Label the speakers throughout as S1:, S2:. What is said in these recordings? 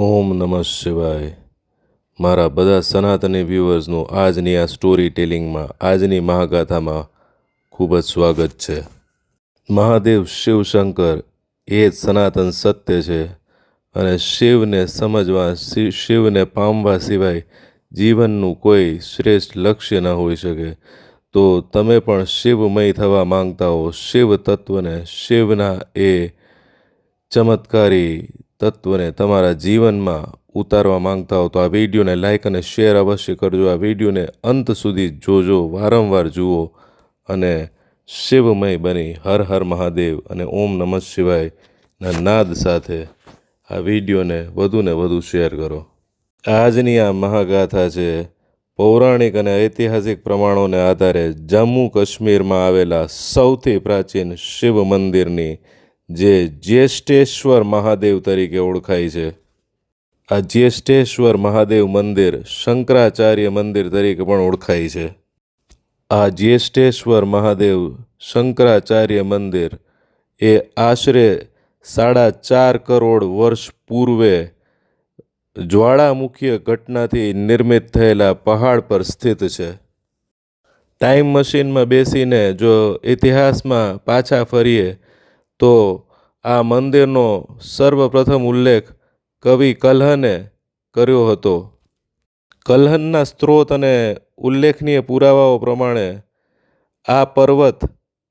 S1: ઓમ નમઃ શિવાય. મારા બધા સનાતની વ્યૂવર્સનું આજની આ સ્ટોરી ટેલિંગમાં આજની મહાગાથામાં ખૂબ જ સ્વાગત છે. મહાદેવ શિવશંકર એ જ સનાતન સત્ય છે અને શિવને સમજવા શિવને પામવા સિવાય જીવનનું કોઈ શ્રેષ્ઠ લક્ષ્ય ન હોઈ શકે. તો તમે પણ શિવમય થવા માંગતા હો. શિવ તત્વને શિવના એ ચમત્કારી તત્વને તમારા જીવનમાં ઉતારવા માંગતા હો તો આ વિડીયોને લાઇક અને શેર અવશ્ય કરજો. આ વિડીયોને અંત સુધી જોજો. વારંવાર જુઓ અને શિવમય બની હર હર મહાદેવ અને ઓમ નમઃ શિવાયના નાદ સાથે આ વિડીયોને વધુને વધુ શેર કરો. આજની આ મહાગાથા છે પૌરાણિક અને ઐતિહાસિક પ્રમાણોને આધારે જમ્મુ કાશ્મીરમાં આવેલા સૌથી પ્રાચીન શિવ મંદિરની જે જ્યેષ્ઠેશ્વર મહાદેવ તરીકે ઓળખાય છે. આ જ્યેષ્ઠેશ્વર મહાદેવ મંદિર શંકરાચાર્ય મંદિર તરીકે પણ ઓળખાય છે. આ જ્યેષ્ઠેશ્વર મહાદેવ શંકરાચાર્ય મંદિર એ આશરે સાડા ચાર કરોડ વર્ષ પૂર્વે જ્વાળામુખીય ઘટનાથી નિર્મિત થયેલા પહાડ પર સ્થિત છે. ટાઈમ મશીનમાં બેસીને જો ઇતિહાસમાં પાછા ફરીએ તો આ મંદિરનો સર્વપ્રથમ ઉલ્લેખ કવિ કલ્હને કર્યો હતો. કલ્હનના સ્ત્રોત અને ઉલ્લેખનીય પુરાવાઓ પ્રમાણે આ પર્વત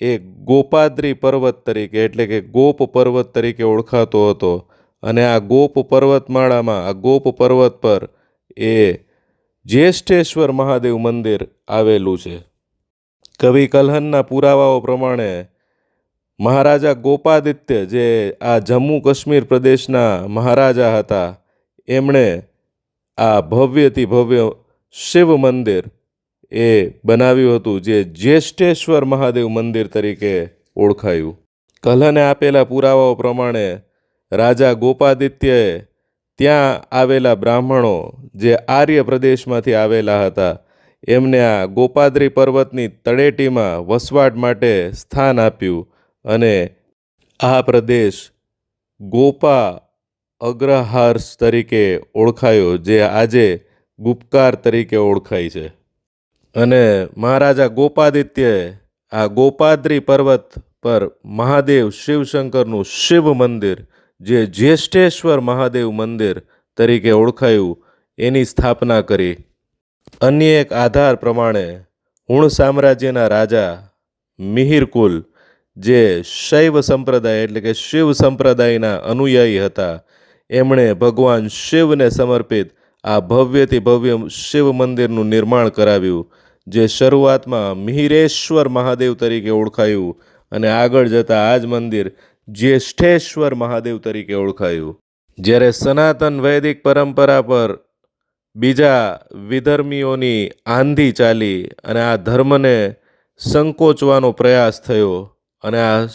S1: એ ગોપાદ્રી પર્વત તરીકે, એટલે કે ગોપ પર્વત તરીકે ઓળખાતો હતો. અને આ ગોપ પર્વતમાળામાં, આ ગોપ પર્વત પર એ જ્યેષ્ઠેશ્વર મહાદેવ મંદિર આવેલું છે. કવિ કલ્હનના પુરાવાઓ પ્રમાણે મહારાજા ગોપાદિત્ય જે આ જમ્મુ કાશ્મીર પ્રદેશના મહારાજા હતા, એમણે આ ભવ્યથી ભવ્ય શિવ મંદિર એ બનાવ્યું હતું, જે જ્યેષ્ઠેશ્વર મહાદેવ મંદિર તરીકે ઓળખાયું. કલ્હને આપેલા પુરાવાઓ પ્રમાણે રાજા ગોપાદિત્યએ ત્યાં આવેલા બ્રાહ્મણો જે આર્ય પ્રદેશમાંથી આવેલા હતા, એમને આ ગોપાદ્રી પર્વતની તળેટીમાં વસવાટ માટે સ્થાન આપ્યું. અને આ પ્રદેશ ગોપા અગ્રહાર્સ તરીકે ઓળખાયો, જે આજે ગુપકાર તરીકે ઓળખાય છે. અને મહારાજા ગોપાદિત્યએ આ ગોપાદ્રી પર્વત પર મહાદેવ શિવશંકરનું શિવ મંદિર, જે જ્યેષ્ઠેશ્વર મહાદેવ મંદિર તરીકે ઓળખાયું, એની સ્થાપના કરી. અન્ય એક આધાર પ્રમાણે, હુણ સામ્રાજ્યના રાજા મિહિરકુલ જે શૈવ સંપ્રદાય એટલે કે શિવ સંપ્રદાયના અનુયાયી હતા, એમણે ભગવાન શિવને સમર્પિત આ ભવ્યથી ભવ્ય શિવ મંદિરનું નિર્માણ કરાવ્યું, જે શરૂઆતમાં મિહિરેશ્વર મહાદેવ તરીકે ઓળખાયું અને આગળ જતાં આ જ મંદિર જ્યેષ્ઠેશ્વર મહાદેવ તરીકે ઓળખાયું. જ્યારે સનાતન વૈદિક પરંપરા પર બીજા વિધર્મીઓની આંધી ચાલી અને આ ધર્મને સંકોચવાનો પ્રયાસ થયો અને આ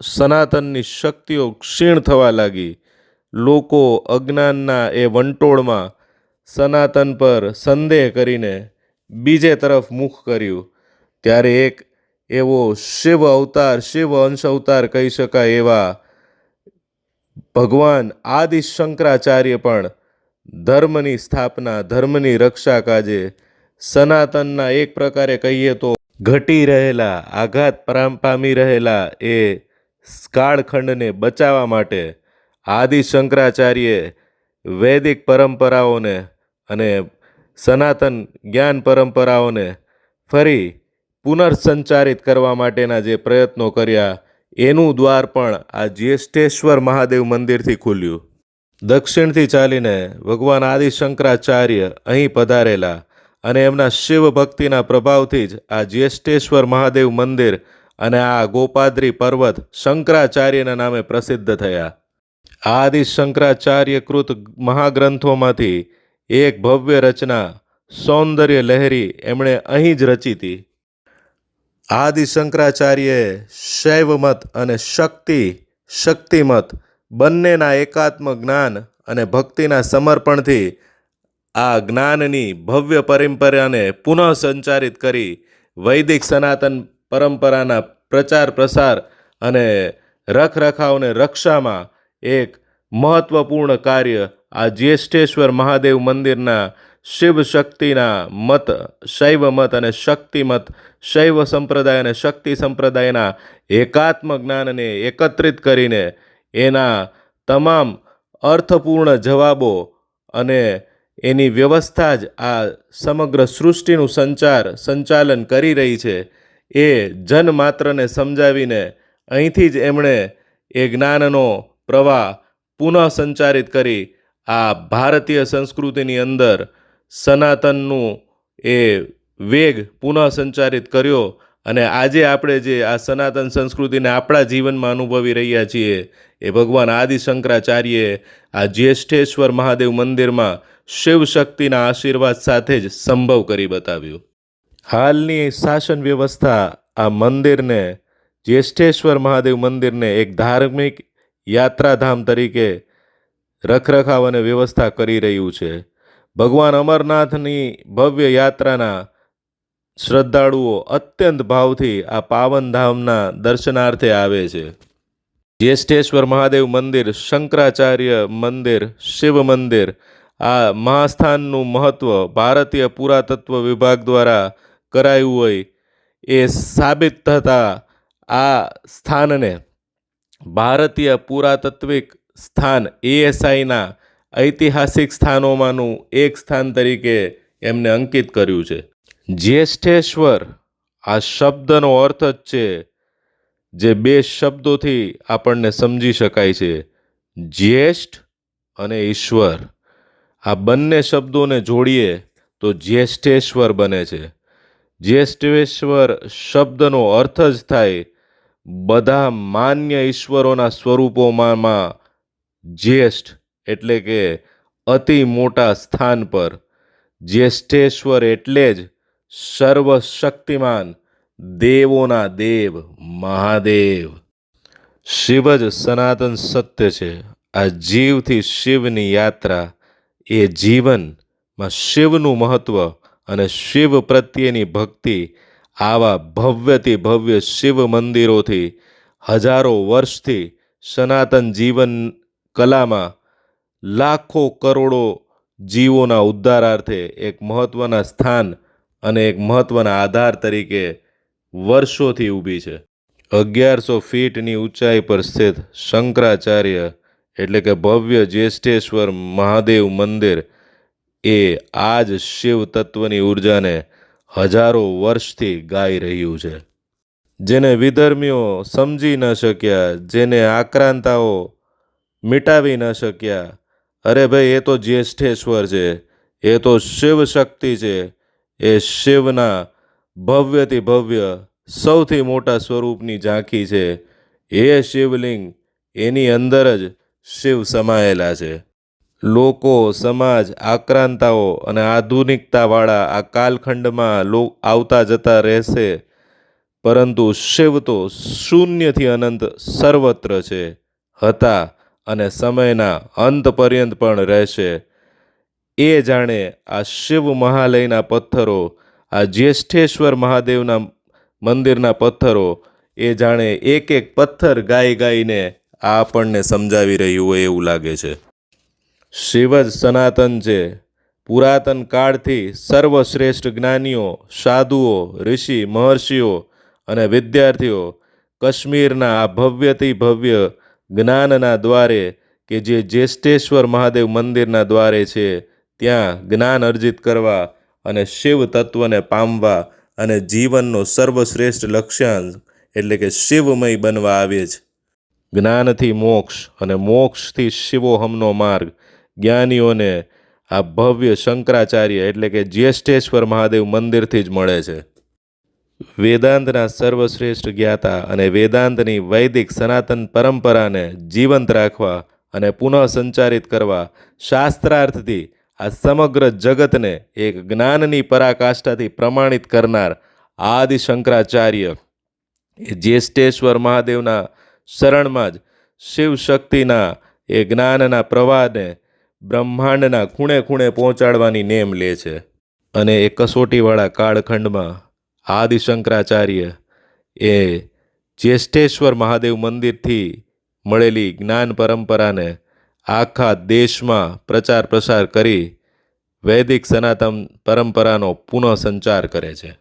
S1: સનાતનની શક્તિઓ ક્ષીણ થવા લાગી. લોકો અજ્ઞાનના એ વંટોળમાં સનાતન પર સંદેહ કરીને બીજે તરફ મુખ કર્યું. ત્યારે એક એવો શિવ અવતાર, શિવ અંશ અવતાર કહી શકાય એવા ભગવાન આદિ શંકરાચાર્ય પણ ધર્મની સ્થાપના, ધર્મની રક્ષા કાજે સનાતનના એક પ્રકારે કહીએ તો ઘટી રહેલા, આઘાત પામ- રહેલા એ કાળખંડને બચાવવા માટે આદિ શંકરાચાર્યે વૈદિક પરંપરાઓને અને સનાતન જ્ઞાન પરંપરાઓને ફરી પુનર્સંચારિત કરવા માટેના જે પ્રયત્નો કર્યા, એનું દ્વાર પણ આ જ્યેષ્ઠેશ્વર મહાદેવ મંદિરથી ખુલ્યું. દક્ષિણથી ચાલીને ભગવાન આદિ શંકરાચાર્ય અહીં પધારેલા અને એમના શિવ ભક્તિના પ્રભાવથી જ આ જ્યેષ્ઠેશ્વર મહાદેવ મંદિર અને આ ગોપાદ્રી પર્વત શંકરાચાર્યના નામે પ્રસિદ્ધ થયા. આદિ શંકરાચાર્ય કૃત મહાગ્રંથોમાંથી એક ભવ્ય રચના, સૌંદર્ય લહેરી, એમણે અહીં જ રચી હતી. આદિ શંકરાચાર્યએ શૈવમત અને શક્તિ, શક્તિમત બંનેના એકાત્મ જ્ઞાન અને ભક્તિના સમર્પણથી આ જ્ઞાનની ભવ્ય પરંપરાને પુનઃ સંચારિત કરી વૈદિક સનાતન પરંપરાના પ્રચાર, પ્રસાર અને રખરખાવને રક્ષામાં એક મહત્વપૂર્ણ કાર્ય આ જ્યેષ્ઠેશ્વર મહાદેવ મંદિરના શિવ શક્તિના મત, શૈવ મત અને શક્તિ મત, શૈવ સંપ્રદાય અને શક્તિ સંપ્રદાયના એકાત્મ જ્ઞાનને એકત્રિત કરીને એના તમામ અર્થપૂર્ણ જવાબો અને એની વ્યવસ્થા જ આ સમગ્ર સૃષ્ટિનું સંચાર, સંચાલન કરી રહી છે. એ જનમાત્રને સમજાવીને અહીંથી જ એમણે એ જ્ઞાનનો પ્રવાહ પુનઃ સંચારિત કરી આ ભારતીય સંસ્કૃતિની અંદર સનાતનનું એ વેગ પુનઃ સંચારિત કર્યો અને આજે આપણે જે આ સનાતન સંસ્કૃતિને આપણા જીવનમાં અનુભવી રહ્યા છીએ, એ ભગવાન આદિ શંકરાચાર્યે આ જ્યેષ્ઠેશ્વર મહાદેવ મંદિરમાં શિવ શક્તિના આશીર્વાદ સાથે જ સંભવ કરી બતાવ્યું. હાલની શાસન વ્યવસ્થા આ મંદિરને, જ્યેષ્ઠેશ્વર મહાદેવ મંદિરને એક ધાર્મિક યાત્રાધામ તરીકે રખરખાવ અને વ્યવસ્થા કરી રહ્યું છે. ભગવાન અમરનાથની ભવ્ય યાત્રાના શ્રદ્ધાળુઓ અત્યંત ભાવથી આ પાવનધામના દર્શનાર્થે આવે છે. જ્યેષ્ઠેશ્વર મહાદેવ મંદિર, શંકરાચાર્ય મંદિર, શિવ મંદિર, આ મહાસ્થાનનું મહત્ત્વ ભારતીય પુરાતત્વ વિભાગ દ્વારા કરાયું હોય એ સાબિત થતાં આ સ્થાનને ભારતીય પુરાતત્વિક સ્થાન એએસઆઈના ઐતિહાસિક સ્થાનોમાંનું એક સ્થાન તરીકે એમને અંકિત કર્યું છે. જ્યેષ્ઠેશ્વર, આ શબ્દનો અર્થ જ છે જે બે શબ્દોથી આપણને સમજી શકાય છે. જ્યેષ્ઠ અને ઈશ્વર. આ બંને શબ્દોને જોડીએ તો જ્યેષ્ઠેશ્વર બને છે. જ્યેષ્ઠેશ્વર શબ્દનો અર્થ જ થાય બધા માન્ય ઈશ્વરોના સ્વરૂપોમાં જ્યેષ્ઠ એટલે કે અતિ મોટા સ્થાન પર. જ્યેષ્ઠેશ્વર એટલે જ સર્વશક્તિમાન દેવોના દેવ મહાદેવ. શિવ જ સનાતન સત્ય છે. આ જીવથી શિવની યાત્રા, એ જીવનમાં શિવનું મહત્ત્વ અને શિવ પ્રત્યેની ભક્તિ આવા ભવ્યથી ભવ્ય શિવ મંદિરોથી હજારો વર્ષથી સનાતન જીવન કલામાં લાખો કરોડો જીવોના ઉદ્ધારાર્થે એક મહત્ત્વના સ્થાન અને એક મહત્ત્વના આધાર તરીકે વર્ષોથી ઊભી છે. અગિયારસો ફીટની ઊંચાઈ પર સ્થિત શંકરાચાર્ય, એટલે કે ભવ્ય જ્યેષ્ઠેશ્વર મહાદેવ મંદિર, એ આ જ શિવ તત્વની ઉર્જાને હજારો વર્ષથી ગાઈ રહ્યું છે. જેને વિધર્મીઓ સમજી ન શક્યા, જેને આક્રાંતાઓ મિટાવી ન શક્યા, અરે ભાઈ, એ તો જ્યેષ્ઠેશ્વર છે, એ તો શિવ શક્તિ છે એ શિવના ભવ્યથી ભવ્ય સૌથી મોટા સ્વરૂપની ઝાંખી છે. એ શિવલિંગ એની અંદર જ શિવ સમાયેલા છે. લોકો, સમાજ, આક્રાંતાઓ અને આધુનિકતાવાળા આ કાલખંડમાં લો, આવતા જતા રહેશે. પરંતુ શિવ તો શૂન્યથી અનંત સર્વત્ર છે. હતા અને સમયના અંત પર્યંત પણ રહેશે. એ જાણે આ શિવ મહાલયના પથ્થરો, આ જ્યેષ્ઠેશ્વર મહાદેવના મંદિરના પથ્થરો, એ જાણે એક એક પથ્થર ગાઈ ગાઈને આ આપણને સમજાવી રહ્યું હોય એવું લાગે છે. શિવ જ સનાતન છે. પુરાતન કાળથી સર્વશ્રેષ્ઠ જ્ઞાનીઓ, સાધુઓ, ઋષિ, મહર્ષિઓ અને વિદ્યાર્થીઓ કાશ્મીરના આ ભવ્યથી ભવ્ય જ્ઞાનના દ્વારે કે જે જ્યેષ્ઠેશ્વર મહાદેવ મંદિરના દ્વારે છે ત્યાં જ્ઞાન અર્જિત કરવા અને શિવ તત્વને પામવા અને જીવનનો સર્વશ્રેષ્ઠ લક્ષ્યાંક એટલે કે શિવમય બનવા આવે છે. જ્ઞાનથી મોક્ષ અને મોક્ષથી શિવોહમનો માર્ગ જ્ઞાનીઓને આ ભવ્ય શંકરાચાર્ય એટલે કે જ્યેષ્ઠેશ્વર મહાદેવ મંદિરથી જ મળે છે. વેદાંતના સર્વશ્રેષ્ઠ જ્ઞાતા અને વેદાંતની વૈદિક સનાતન પરંપરાને જીવંત રાખવા અને પુનઃ સંચારિત કરવા શાસ્ત્રાર્થથી આ સમગ્ર જગતને એક જ્ઞાનની પરાકાષ્ઠાથી પ્રમાણિત કરનાર આદિ શંકરાચાર્ય એ જ્યેષ્ઠેશ્વર મહાદેવના શરણમાં જ શિવ શક્તિના એ જ્ઞાનના પ્રવાહને બ્રહ્માંડના ખૂણે ખૂણે પહોંચાડવાની નેમ લે છે. અને એ કસોટીવાળા કાળખંડમાં આદિ શંકરાચાર્ય એ જ્યેષ્ઠેશ્વર મહાદેવ મંદિરથી મળેલી જ્ઞાન પરંપરાને આખા દેશમાં પ્રચાર પ્રસાર કરી વૈદિક સનાતન પરંપરાનો પુનઃ સંચાર કરે છે.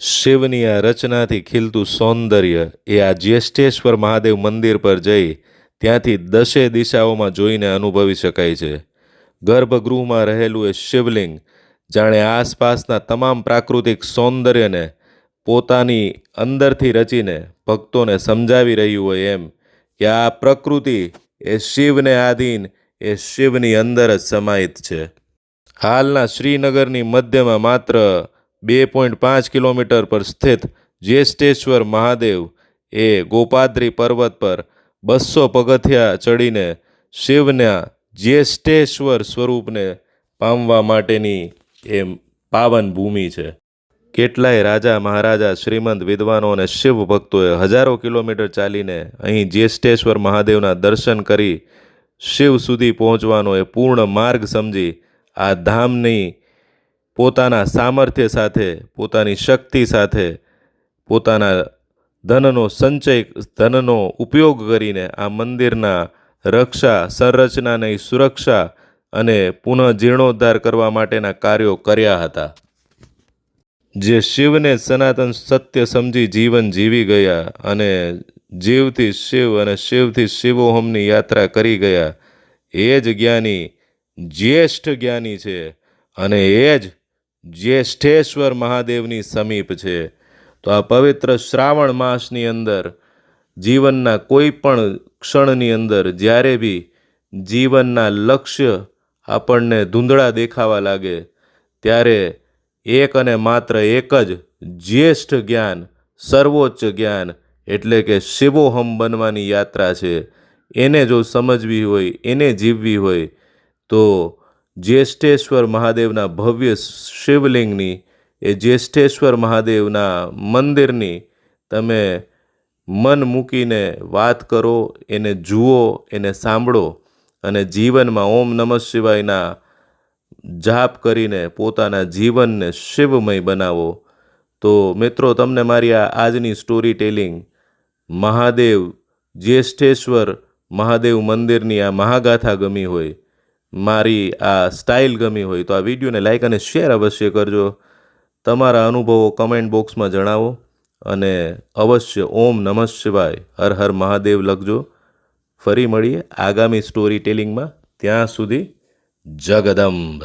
S1: શિવની આ રચનાથી ખીલતું સૌંદર્ય એ આ જ્યેષ્ઠેશ્વર મહાદેવ મંદિર પર જઈ ત્યાંથી દશે દિશાઓમાં જોઈને અનુભવી શકાય છે. ગર્ભગૃહમાં રહેલું એ શિવલિંગ જાણે આસપાસના તમામ પ્રાકૃતિક સૌંદર્યને પોતાની અંદરથી રચીને ભક્તોને સમજાવી રહ્યું હોય એમ કે આ પ્રકૃતિ એ શિવને આધીન, એ શિવની અંદર જ સમાહિત છે. હાલના શ્રીનગરની મધ્યમાં માત્ર બે પોઈન્ટ પાંચ કિલોમીટર પર સ્થિત જ્યેષ્ઠેશ્વર મહાદેવ એ ગોપાદ્રી પર્વત પર બસો પગથિયા ચડીને શિવના જ્યેષ્ઠેશ્વર સ્વરૂપને પામવા માટેની એ પાવન ભૂમિ છે. કેટલાય રાજા મહારાજા શ્રીમંત વિદ્વાનો અને શિવ ભક્તોએ હજારો કિલોમીટર ચાલીને અહીં જ્યેષ્ઠેશ્વર મહાદેવના દર્શન કરી શિવ સુધી પહોંચવાનો એ પૂર્ણ માર્ગ સમજી આ ધામની પોતાના સામર્થ્ય સાથે, પોતાની શક્તિ સાથે, પોતાના ધનનો સંચય, ધનનો ઉપયોગ કરીને આ મંદિરના રક્ષા, સંરચનાની સુરક્ષા અને પુનઃ જીર્ણોદ્ધાર કરવા માટેના કાર્યો કર્યા હતા. જે શિવને સનાતન સત્ય સમજી જીવન જીવી ગયા અને જીવથી શિવ અને શિવથી શિવોહમની યાત્રા કરી ગયા, એ જ જ્ઞાની જ્યેષ્ઠ જ્ઞાની છે અને એ જ જ્યેષ્ઠેશ્વર મહાદેવની સમીપ છે. તો આ પવિત્ર શ્રાવણ માસની અંદર, જીવનના કોઈ પણ ક્ષણની અંદર જ્યારે બી જીવનના લક્ષ્ય આપણને ધૂંધળા દેખાવા લાગે, ત્યારે એક અને માત્ર એક જ જ્યેષ્ઠ જ્ઞાન, સર્વોચ્ચ જ્ઞાન એટલે કે શિવોહમ બનવાની યાત્રા છે. એને જો સમજવી હોય, એને જીવવી હોય, તો જ્યેષ્ઠેશ્વર મહાદેવના ભવ્ય શિવલિંગની, એ જ્યેષ્ઠેશ્વર મહાદેવના મંદિરની તમે મન મૂકીને વાત કરો, એને જુઓ, એને સાંભળો અને જીવનમાં ઓમ નમઃ શિવાયના જાપ કરીને પોતાના જીવનને શિવમય બનાવો. તો મિત્રો, તમને મારી આ આજની સ્ટોરી ટેલિંગ મહાદેવ જ્યેષ્ઠેશ્વર મહાદેવ મંદિરની આ મહાગાથા ગમી હોય, મારી આ સ્ટાઇલ ગમી હોય, તો આ વિડીયોને લાઇક અને શેર અવશ્ય કરજો. તમારા અનુભવો કમેન્ટ બોક્સમાં જણાવો અને અવશ્ય ઓમ નમઃ શિવાય, હર હર મહાદેવ લખજો. ફરી મળીએ આગામી સ્ટોરી ટેલિંગમાં ત્યાં સુધી జగదంబ